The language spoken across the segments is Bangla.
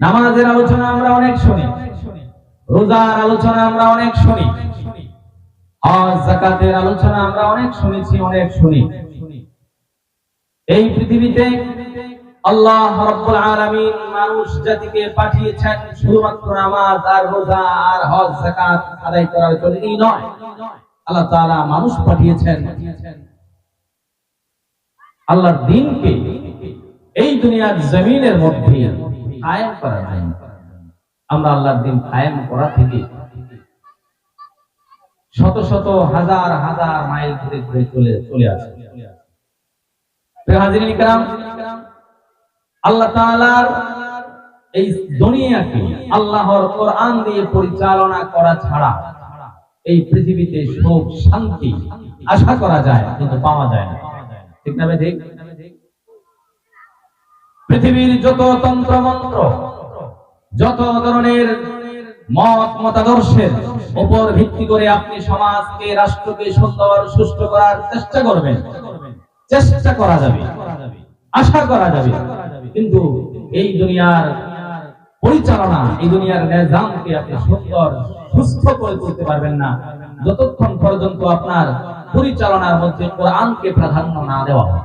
নামাজের আলোচনা আমরা অনেক শুনি, রোজার আলোচনা আমরা অনেক শুনি জাকাতের আলোচনা আমরা অনেক শুনেছি, অনেক শুনি। এই পৃথিবীতে আল্লাহ মানুষ জাতিকে পাঠিয়েছেন শুধুমাত্র নামাজ আর রোজা আর হজ, যাকাত আদায় করার জন্যই নয়। আল্লাহ তাআলা মানুষ পাঠিয়েছেন। আল্লাহর দ্বীনকে এই দুনিয়ার জমিনের মধ্যে কায়েম করা যায় আমরা আল্লাহর দিন কায়েম করা থেকে শত শত হাজার হাজার মাইল ধরে ঘুরে চলে চলে আসে। আল্লাহ এই দুনিয়াকে আল্লাহর কোরআন দিয়ে পরিচালনা করা ছাড়া এই পৃথিবীতে সুখ, শান্তি আশা করা যায়, কিন্তু পাওয়া যায় না। ঠিক না ভাই, ঠিক? পৃথিবীর যত তন্ত্র মন্ত্র যত ধরনের মত মতাদর্শের উপর ভিত্তি করে আপনি সমাজকে, রাষ্ট্রকে সুন্দর সুস্থ করার চেষ্টা করবেন। চেষ্টা করা যাবে। আশা করা যাবে। কিন্তু এই দুনিয়ার পরিচালনা, এই দুনিয়ার নিজামকে আপনি সুন্দর, সুস্থ করে তুলতে পারবেন না। যতক্ষণ পর্যন্ত আপনার পরিচালনার মধ্যে কোরআনকে প্রাধান্য না দেওয়া হয়।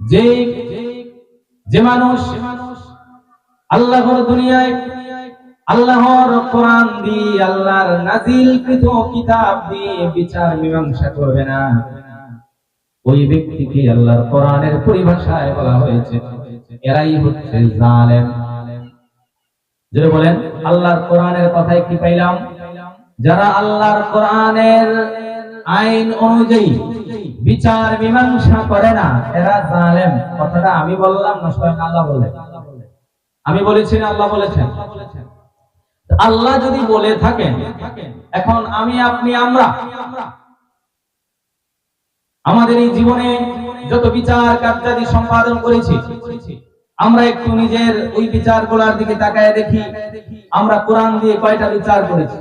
যে যে মানুষ আল্লাহর দুনিয়ায়, আল্লাহর কোরআন দিয়ে আল্লাহর নাজিলকৃত কিতাব দিয়ে বিচার মীমাংসা করবে না। ওই ব্যক্তিকে আল্লাহর কোরআনের পরিভাষায় বলা হয়েছে, এরাই হচ্ছে জালেম। যদি বলেন, আল্লাহর কোরআনের কথায় কি পাইলাম? যারা আল্লাহর কোরআনের আইন অনুযায়ী বিচার মীমাংসা করে না, এরা জালেম। কথাটা আমি বললাম না স্বয়ং আল্লাহ বললেন আমি বলেছি না, আল্লাহ বলেছেন। আল্লাহ যদি বলে থাকেন, এখন আমি, আপনি, আমরা। আমাদের এই জীবনে যত বিচার, কার্যাদি সম্পাদন করেছি, আমরা একটু নিজের ওই বিচারগুলার দিকে তাকায় দেখি। আমরা কোরআন দিয়ে কয়টা বিচার করেছি?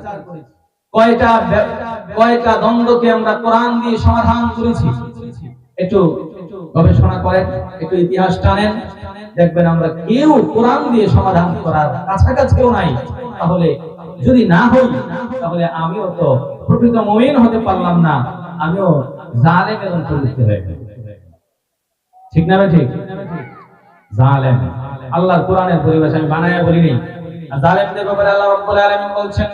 কয়টা কয়টা দ্বন্দ্বকে আমরা কোরআন দিয়ে সমাধান করেছি? একটু গবেষণা করেন, একটু ইতিহাস টানেন। দেখবেন আমরা কেউ কোরআন দিয়ে সমাধান করার কাছাকাছি কেউ নাই। তাহলে যদি না হই, তাহলে আমিও তো প্রকৃত মুমিন হতে পারলাম না। আমিও জালেম এবং প্রবৃত্তি হয়ে। ঠিক না ঠিক জালেম। আল্লাহর কোরআনের পরিবেশ আমি বানায়া বলিনি। জালেমদের ব্যাপারে আল্লাহ রাব্বুল আলামিন বলছেন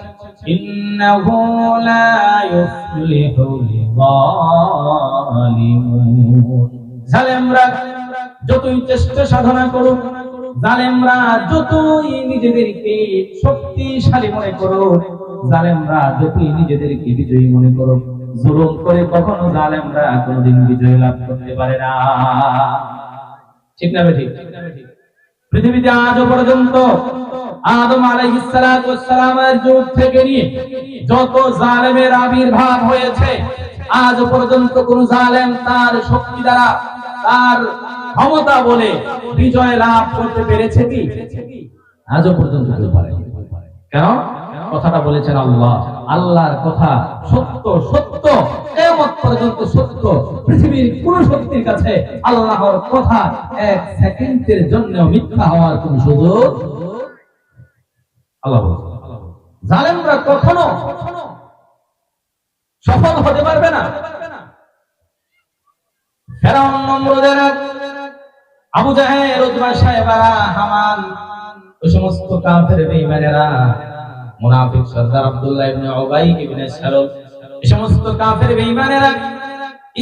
ইন্নাহু লা ইউফলিহুল যালিমুন জালেমরা যতই চেষ্টা সাধনা করুক জালেমরা যতই নিজেদেরকে শক্তিশালী মনে করুক জালেমরা যতই নিজেদেরকে বিজয়ী মনে করুক, জুলুম করে কখনো জালেমরা কোনোদিন বিজয় লাভ করতে পারে না। ঠিক না ঠিক পৃথিবীতে আজও পর্যন্ত আদম আলাইহিস সালাতু ওয়াস সালামের যুগ থেকে নিয়ে যত জালেমের আবির্ভাব হয়েছে আজ পর্যন্ত কোন জালেম তার শক্তি দ্বারা, তার ক্ষমতা বলে বিজয় লাভ করতে পেরেছে কি আজও পর্যন্ত কেন। কথাটা বলেছেন আল্লাহ। আল্লাহর কথা সত্য সত্য, কিয়ামত পর্যন্ত সত্য। পৃথিবীর কোন শক্তির কাছে আল্লাহর কথা এক সেকেন্ডের জন্য মিথ্যা হওয়ার কোন সুযোগ আল্লাহ জালেমরা কখনো সফল হতে পারবে না। ফেরাউন নমরুদের আবু উতবা সাহেবারা হামান, ওই সমস্ত কাফের বেঈমানেরা মুনাফিক সর্দার আব্দুল্লাহ ইবনে উবাই ইবনে সালুল এই সমস্ত কাফের বেঈমানেরা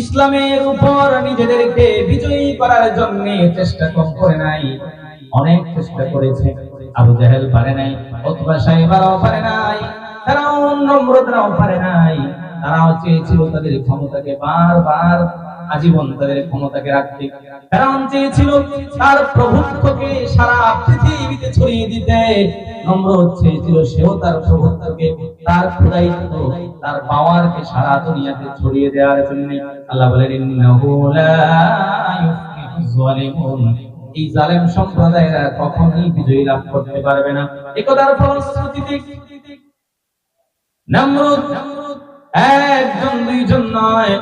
ইসলামের উপর নিজেদেরকে বিজয়ী করার জন্য চেষ্টা কম করে নাই, অনেক চেষ্টা করেছে। আবু জাহেল পারে নাই, উতবা সাহেবারাও পারে নাই ফেরাউন নমরুদরাও পারে নাই। তারাও চেয়েছিল তাদের ক্ষমতাকে বারবার আজীবন তাদের ক্ষমতাকে রাখতে। ফেরাউন চেয়েছিল তার প্রভুত্বকে সারা পৃথিবীতে ছড়িয়ে দিতে। নমরুদ চেয়েছিল সেও তার প্রভুত্বকে, তার খুদাইত্ব তার পাওয়ারকে সারা দুনিয়াতে ছড়িয়ে দেওয়ার জন্য আল্লাহ বলেন, ইন্নাহু লা এই জালেম সম্প্রদায়েরা কখনোই বিজয়ী লাভ করতে পারবে না। একদার ফলশ্রুতিতে নমরুদ একজন, দুইজন নয়।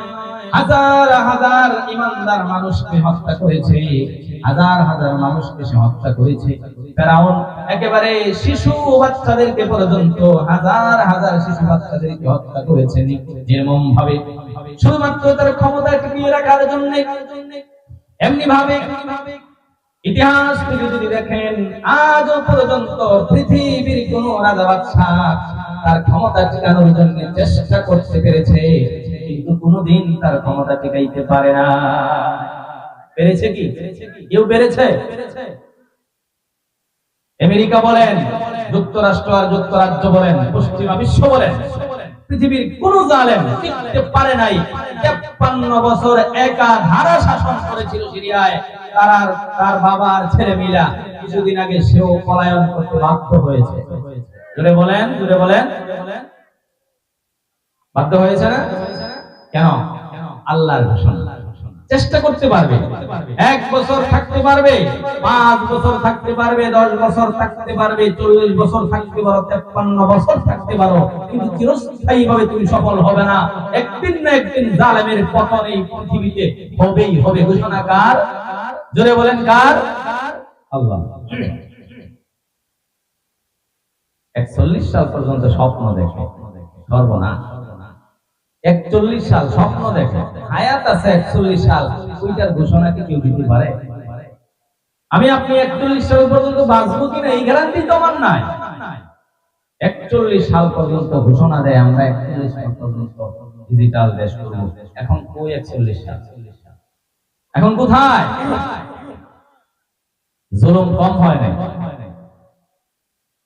হাজার হাজার ইমানদার মানুষকে হত্যা করেছে। হাজার হাজার মানুষকে সে হত্যা করেছে। একেবারে শিশু বাচ্চাদেরকে পর্যন্ত হাজার হাজার শিশু বাচ্চাদেরকে হত্যা করেছে নির্মম ভাবে শুধুমাত্র তার ক্ষমতা টিকিয়ে রাখার জন্য। এমনি ভাবে ইতিহাস থেকে যদি দেখেন, আজও পর্যন্ত পৃথিবীর কোন রাজা বাদশাহ তার ক্ষমতা টিকানোর জন্য চেষ্টা করতে পেরেছে। কিন্তু কোনোদিন তার ক্ষমতা টিকাইতে পারে না। পেরেছে কি? কেউ পেরেছে? আমেরিকা বলেন, যুক্তরাষ্ট্র আর যুক্তরাজ্য বলেন, পশ্চিমা বিশ্ব বলেন, পৃথিবীর কোন জালেম টিকতে পারে নাই। তেপ্পান্ন বছর একা ধারা শাসন করেছিল সিরিয়ায়। তার আর তার বাবার ছেলে মিলা কিছুদিন আগে সেও পলায়ন করতে বাধ্য হয়েছে। জুড়ে বলেন জুড়ে বলেন। বাধ্য হয়েছে না? কেন? আল্লাহর ঘোষণা। চেষ্টা করতে পারবে। এক বছর থাকতে পারবে, পাঁচ বছর থাকতে পারবে, দশ বছর থাকতে পারবে, চল্লিশ বছর থাকতে পারো বছর থাকতে পারো। কিন্তু চিরস্থায়ী ভাবে তুমি সফল হবে না। একদিন না একদিন জালেমের পতন এই পৃথিবীতে হবেই হবে। ঘোষণা কার? জোরে বলেন কার? আল্লাহ। একচল্লিশ সাল পর্যন্ত স্বপ্ন দেখে। সর্বনাশ। একচল্লিশ সাল, স্বপ্ন দেখে। আছে একচল্লিশ সাল, ওইটার ঘোষণা কি কেউ দিতে পারে? আমি আপনি একচল্লিশ সাল পর্যন্ত বাঁচবো কিনা এই গ্যারান্টি নাই। একচল্লিশ সাল পর্যন্ত ঘোষণা দেয়, আমরা একচল্লিশ সাল পর্যন্ত ডিজিটাল দেশ এখন কই একচল্লিশ সাল। এখন কোথায়? জুলুম কম হয় নাই।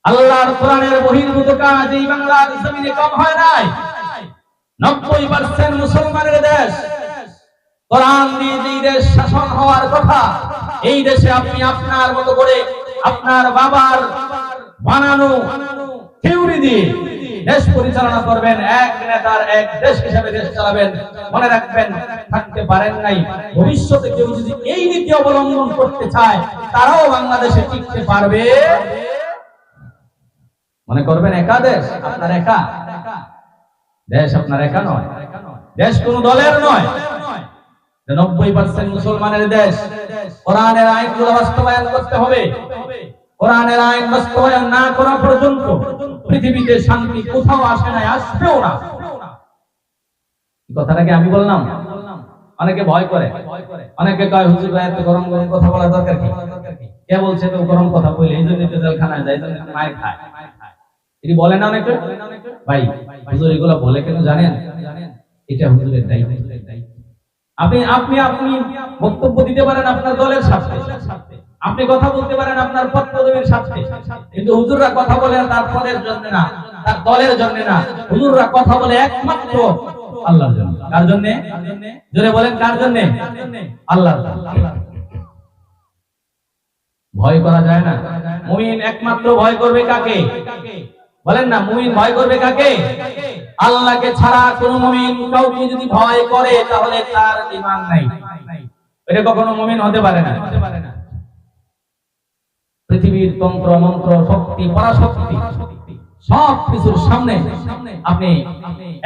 আল্লাহর কোরআনের বহির্ভূত কাজ এই বাংলার জমিনে কম হয় নাই। নব্বই পার্সেন্ট মুসলমানের দেশ। কোরআন দিয়ে দেশ শাসন হওয়ার কথা, এই দেশে আপনি আপনার মতো করে আপনার বাবার বানানো থিওরি দিয়ে দেশ পরিচালনা করবেন, এক নেতার এক দেশ হিসাবে দেশ চালাবেন। মনে রাখবেন, থাকতে পারেন নাই। ভবিষ্যতে কেউ যদি এই নীতি অবলম্বন করতে চায়, তারাও বাংলাদেশে টিকতে পারবে। মনে করবেন একা দেশ, আপনার একা। দেশ আপনার একা নয়। দেশ কোন দলের নয়। নব্বই পার্সেন্ট মুসলমানের দেশ। কোরআনের আইনগুলো বাস্তবায়ন করতে হবে। কোরআনের আইন বাস্তবায়ন না করা পর্যন্ত পৃথিবীতে শান্তি কোথাও আসে নাই, আসবেও না। কথাটাকে আমি বললাম? অনেকে ভয় করে। অনেকে কয়, হুজুর ভাই, এত গরম গরম কথা বলা দরকার কি? কে বলছে, তো গরম কথা বলে এই জন্য জেলখানায় যায় মায়ের খায়। এটি বলে না অনেকে, ভাই, হুজুর এগুলো বলে কেন জানেন? এটা হুজুরের দায়িত্ব। আপনি আপনি আপনি বক্তব্য দিতে পারেন আপনার দলের স্বার্থে। আপনি কথা বলতে পারেন আপনার পদ পদবীর স্বার্থে। কিন্তু হুজুররা কথা বলে তার পদের জন্য না, তার দলের জন্য না। হুজুররা কথা বলে একমাত্র আল্লাহর জন্য। কার জন্য? জোরে বলেন, কার জন্য? আল্লাহর ভয় করা যায় না। মুমিন একমাত্র ভয় করবে কাকে? বলেন না, মুমিন ভয় করবে কাকে? আল্লাহকে ছাড়া কোন মুমিন কাউকে যদি ভয় করে, তাহলে তার ঈমান নাই। এটা কখনো মুমিন হতে পারে না। পৃথিবীর তন্ত্র, মন্ত্র, শক্তি, পরাশক্তি, সব কিছুর সামনে আপনি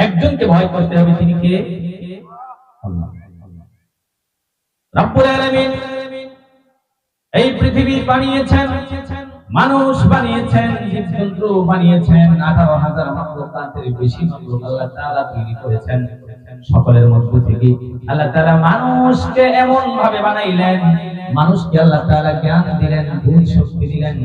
একজনকে ভয় করতে হবে, তিনি কে? রব্বুল আলামিন এই পৃথিবী বানিয়েছেন মানুষ বানিয়েছেন, জীবজন্তু বানিয়েছেন, আঠারো হাজার মাকলুকাতের বেশি মাকলুক আল্লাহ তাআলা তৈরি করেছেন। সকলের মধ্য থেকে আল্লাহ তাআলা মানুষকে এমন ভাবে বানাইলেন, মানুষকে আল্লাহ তাআলা জ্ঞান দিলেন বুদ্ধি শক্তি দিলেন,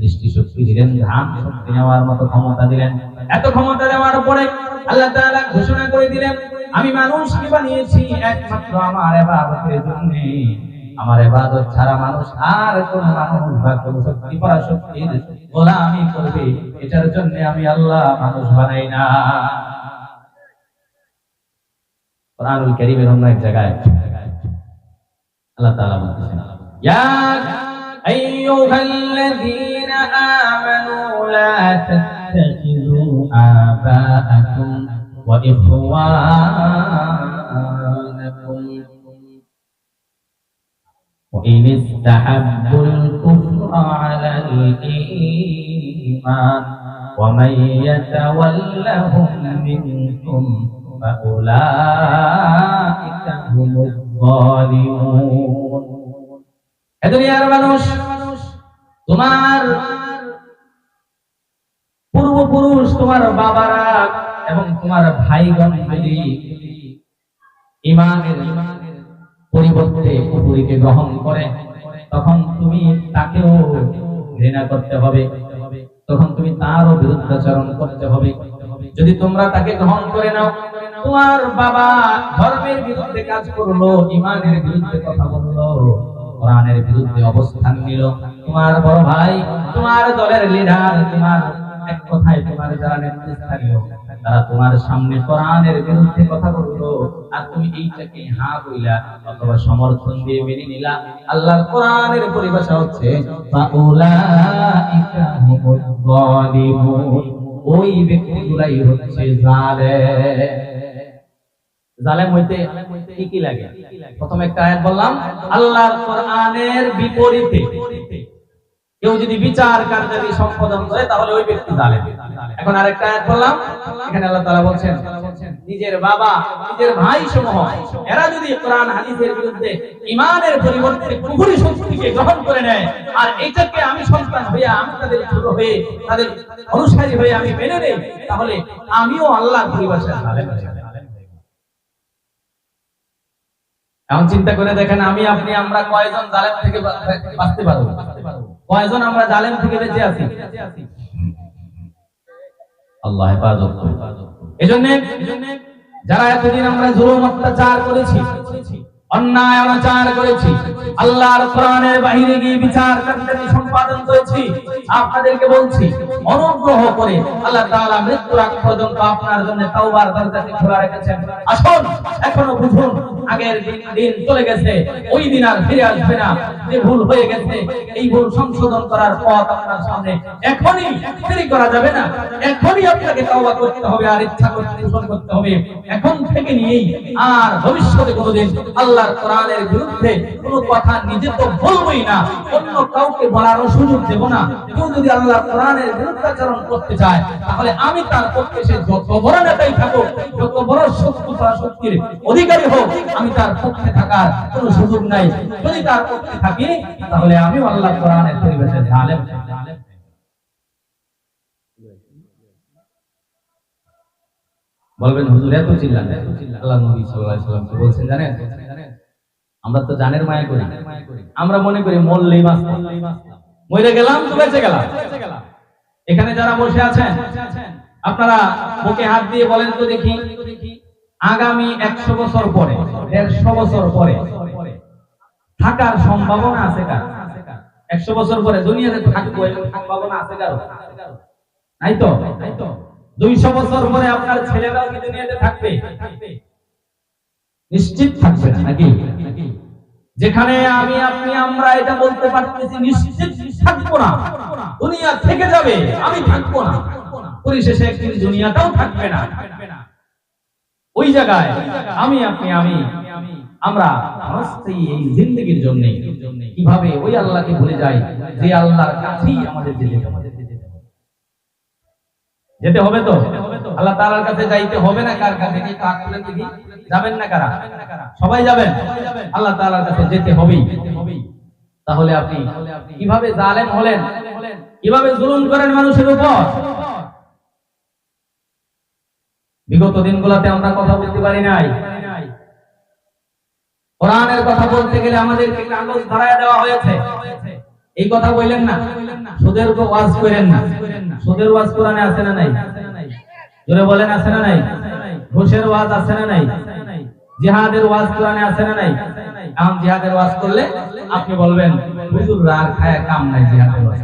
দৃষ্টি শক্তি দিলেন, ধান শক্তি নেওয়ার মতো ক্ষমতা দিলেন। এত ক্ষমতা দেওয়ার পরে আল্লাহ তাআলা ঘোষণা করে দিলেন, আমি মানুষকে বানিয়েছি একমাত্র আমার ইবাদতের জন্য। আমার ইবাদত ছাড়া মানুষ আর কোন মানুষ বা কোন শক্তি পরা শক্তির গোলামি করবে। এটার জন্য আমি আল্লাহ মানুষ বানাই না। কোরআনুল কারীমের অন্য এক জায়গায় আল্লাহ তাআলা বলতেছেন, ইয়া আইয়ুহাল্লাযীনা আমানু লা তাত্তাখিযু আবাআকুম ওয়া ইখওয়ানাকুম। وإن استحبوا الكفر على الإيمان ومن يتولهم منكم فأولئك هم الظالمون এ দুনিয়ার মানুষ তোমার পূর্বপুরুষ তোমার বাবারা এবং তোমার ভাইগণ যদি ইমানের পরিবর্তে কুফরিকে গ্রহণ করে, তখন তুমি তাকেও ঘৃণা করতে হবে। তখন তুমি তারও বিরুদ্ধাচরণ করতে হবে। যদি তোমরা তাকে গ্রহণ করে নাও, তোমার বাবা ধর্মের বিরুদ্ধে কাজ করল, ইমানের বিরুদ্ধে কথা বলল, কোরআনের বিরুদ্ধে অবস্থান নিল। তোমার বড় ভাই, তোমার দলের লিডার তোমার এক কথায় তোমার যারা নেতৃস্থানীয় তারা তোমার সামনে কোরআনের বিরুদ্ধে কথা বলল। আর তুমি এইটাকে হা বইলা অথবা সমর্থন দিয়ে মেনে নিলা। আল্লাহর কোরআনের পরিভাষা হচ্ছে ওই ব্যক্তিগুলাই হচ্ছে কি কি লাগে? প্রথম একটা আয়াত বললাম, আল্লাহর কোরআনের বিপরীতে কেউ যদি বিচার কার্যাদি সম্পাদন করে, তাহলে ওই ব্যক্তি জালেম। এখন আরেকটা আয়াত বললাম এখানে আল্লাহ তাআলা বলছেন, নিজের বাবা, নিজের ভাই সমূহ এরা যদি কোরআন, হাদিসের বিরুদ্ধে ইমানের পরিবর্তে কুফরি গ্রহণ করে নেয়, আর এটাকে আমি সন্তান হইয়া আমি তাদের ছোট হয়ে, তাদের অনুসারী হয়ে আমি মেনে নেই, তাহলে আমিও পরিভাষায় জালেম এখন চিন্তা করে দেখেন, আমি, আপনি, আমরা কয়জন জালেম থেকে বাঁচতে পারব? কয়জন আমরা জালেম থেকে বেঁচে আছি? আল্লাহ হেফাজত করুন। এজন্য যারা এতদিন আমরা জুলুম অত্যাচার করেছি অন্যায় অনাচার করেছি। আল্লাহর কোরআনের বাহিরে গিয়ে বিচার কার্যাদি সম্পাদন করেছি। আপনাদেরকে বলছি, অনুগ্রহ করে আল্লাহ তাআলা মৃত্যুর আগ পর্যন্ত আপনার জন্য তাওবার দরজাটি খোলা রেখেছেন। আসুন, এখনও বুঝুন, আগের দিন চলে গেছে, ওই দিন আর ফিরে আসবে না। যে ভুল হয়ে গেছে, এই ভুল সংশোধন করার পথ আপনার সামনে। এখনই দেরি করা যাবে না। এখনই আপনাকে তাওবা করতে হবে আর ইচ্ছা করতে হবে। এখন থেকে নিয়েই আর ভবিষ্যতে কোনোদিন আল্লাহর কোরআনের বিরুদ্ধে কোনো কথা নিজে তো বলবোই না, অন্য কাউকে বলারও সুযোগ দেব না। কেউ যদি আল্লাহর কোরআনের বিরুদ্ধাচরণ করতে চায়, তাহলে আমি তার পক্ষে সে যত বড় নেতাই থাকুক, যত বড় শত্রুতা শক্তির অধিকারী হোক, আমি তার পক্ষে থাকার কোনো সুযোগ নাই। যদি তার পক্ষে থাকি, তাহলে আমি আল্লাহ কোরআনের পরিবেশে জালেম। বলবেন, হুজুর, এত চিল্লান এত চিল্লান নবী সাল্লাল্লাহু আলাইহি বলছেন, জানেন, আমরা তো জানের মায়া করি আমরা মনে করি মরলেই বাঁচলাম মরে গেলাম তো বেঁচে গেলাম। এখানে যারা বসে আছেন, আপনারা বুকে হাত দিয়ে বলেন তো দেখি, আগামী একশো বছর পরে, দেড়শো বছর পরে থাকার সম্ভাবনা আছে কার? একশো বছর পরে দুনিয়াতে থাকব এরকম সম্ভাবনা আছে কার? নাই তো নাই তো? দুইশো বছর পরে আপনার ছেলেরাও কি দুনিয়াতে থাকবে। নিশ্চিত থাকবে নাকি? যেখানে আমি, আপনি, আমরা এটা বলতে পারতেছি, নিশ্চিত থাকব না। দুনিয়া থেকে যাবে, আমি থাকব না। পরিশেষে একদিন দুনিয়াটাও থাকবে না। ওই জায়গায় আমি, আপনি, আমি, আমরা এই জিন্দগির জন্য কীভাবে ওই আল্লাহকে ভুলে যাই, যে আল্লাহর কাছেই আমাদের যেতে যেতে হবে তো? আল্লাহ তাআলার কাছে যাইতে হবে না কার কাছে? কি কাক তুলে দেখি। যাবেন না কারা? সবাই যাবেন? আল্লাহ তাআলার কাছে যেতে হবেই। তাহলে আপনি কীভাবে জালেম হলেন? কীভাবে জুলুম করেন মানুষের উপর? বিগত দিনগুলোতে আমরা কথা বলতে পারি নাই। কোরআনের কথা বলতে গেলে আমাদেরকে কাগজ ধরায় দেওয়া হয়েছে। এই কথা বললেন না। সুদের ওয়াজ করেন না। সুদের ওয়াজ কোরআনে আছে না নাই? জোরে বলেন, আছে না নাই? ঘুষের ওয়াজ আছে না নাই? জিহাদের ওয়াজ কোরআনে আছে না নাই? এখন জিহাদের ওয়াজ করলে আপনি বলবেন, হুজুর, রাগ খায়, কাম নাই জিহাদের ওয়াজ।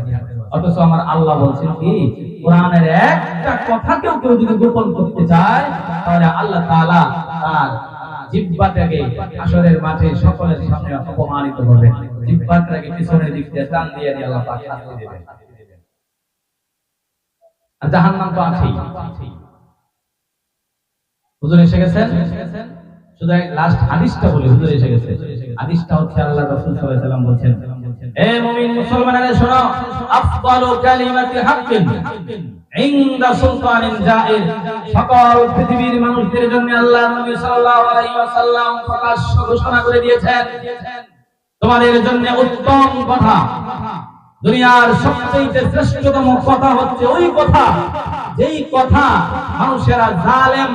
অথচ আমার আল্লাহ বলছেন কি, কোরআনের একটা কথা কেউ কেউ যদি গোপন করতে চায়, তাহলে আল্লাহ তাআলা তার জিব্বাটাকে আসরের মাঠে সকলের সামনে অপমানিত করবেন। পিছনের দিক দিয়ে টান দিয়ে দিয়ে আল্লাহ পাক শাস্তি দেবেন। আর জাহান্নাম তো আছেই। হুজুর এসে গেছেন? শুধু লাস্ট হাদিসটা হুজুর এসে গেছে। হাদিসটা হচ্ছে আল্লাহ রাসূল সাল্লাল্লাহু আলাইহি এ মুমিন মুসলমানেরা শোনো, আফদালু কালিমাতি হাক্কিন সুলতানিন জাইর সকল পৃথিবীর মানুষদের জন্য আল্লাহ নবী সাল্লাল্লাহু আলাইহি ওয়াসাল্লাম ঘোষণা করে দিয়েছেন তোমাদের জন্য উত্তম কথা। দুনিয়ার সবচেয়ে শ্রেষ্ঠতম কথা হচ্ছে ওই কথা, যেই কথা মানুষেরা জালেম,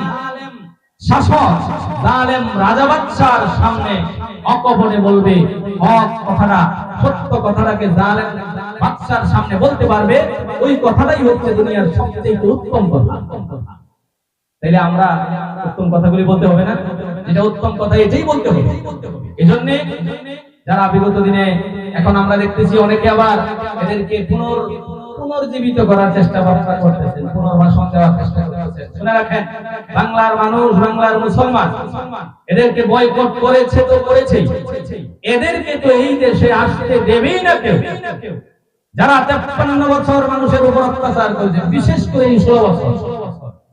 শাসক, জালেম রাজা বাদশার সামনে বলবে। হক কথাটা, সত্য কথাটাকে জালেম বাদশার সামনে বলতে পারবে। ওই কথাটাই হচ্ছে দুনিয়ার সবচেয়ে উত্তম কথা। তাইলে আমরা উত্তম কথাগুলি বলতে হবে না? এটা উত্তম কথা, এটাই বলতে হবে। এজন্য যারা বিগত দিনে এখন আমরা দেখতেছি অনেকে আবার এদেরকে পুনর পুনর্জীবিত করার চেষ্টা বার্তা করতেছেন, পুনর্বাসন দেওয়ার চেষ্টা করতেছেন। শুনে রাখেন, বাংলার মানুষ, বাংলার মুসলমান, এদেরকে বয়কট করেছে তো করেছেই। এদেরকে তো এই দেশে আসতে দেবেই না কেউ। যারা তেপ্পান্ন বছর মানুষের উপর অত্যাচার করেছে, বিশেষ করে এই ষোলো বছর।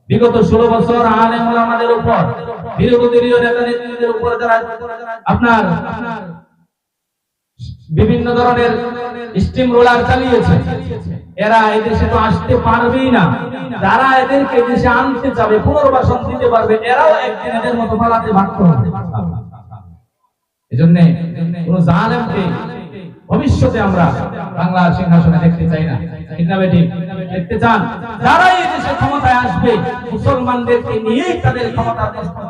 বিগত ষোলো বছর আমাদের উপর বিরোধী নেতা নেত্রীদের উপর যারা আপনার বিভিন্ন ধরনের স্টিম রোলার চালিয়েছে। এরা এদেশে তো আসতে পারবেই না। যারা এদেরকে দেশে আনতে যাবে, পুনর্বাসন দিতে পারবে, এরাও একদিন এদের মতো পালাতে বাধ্য হবে। এজন্য কোন জালেমকে ভবিষ্যতে আমরা বাংলার সিংহাসনে দেখতে চাই না। ঠিক না বেটি দেখতে চান? যারা এই দেশে ক্ষমতায় আসবে, মুসলমানদেরকে নিয়েই তাদের ক্ষমতা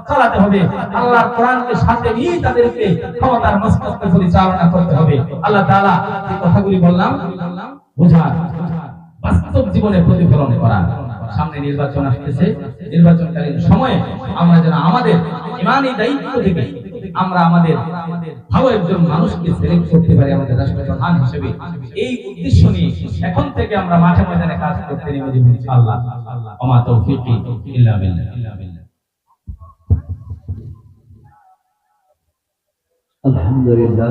চালাতে হবে। আল্লাহর কোরআনকে সাথে নিয়েই তাদেরকে ক্ষমতার মস্তক পরিচালনা করতে হবে। আল্লাহ তাআলা যে কথাগুলি বললাম, বুঝার, বাস্তব জীবনে প্রতিফলন করা সামনে নির্বাচন আসতেছে। নির্বাচনকালীন সময়ে আমরা যেন আমাদের ইমানি দায়িত্ব থেকে আমরা আমাদের ভালো একজন মানুষকে সিলেক্ট করতে পারি আমাদের রাষ্ট্রপ্রধান হিসেবে। এই উদ্দেশ্য নিয়ে এখন থেকে আমরা মাঠে ময়দানে কাজ করতে নেমে যাব ইনশাআল্লাহ। ওমা তৌফিকি ইল্লা বিল্লাহ। আলহামদুলিল্লাহ।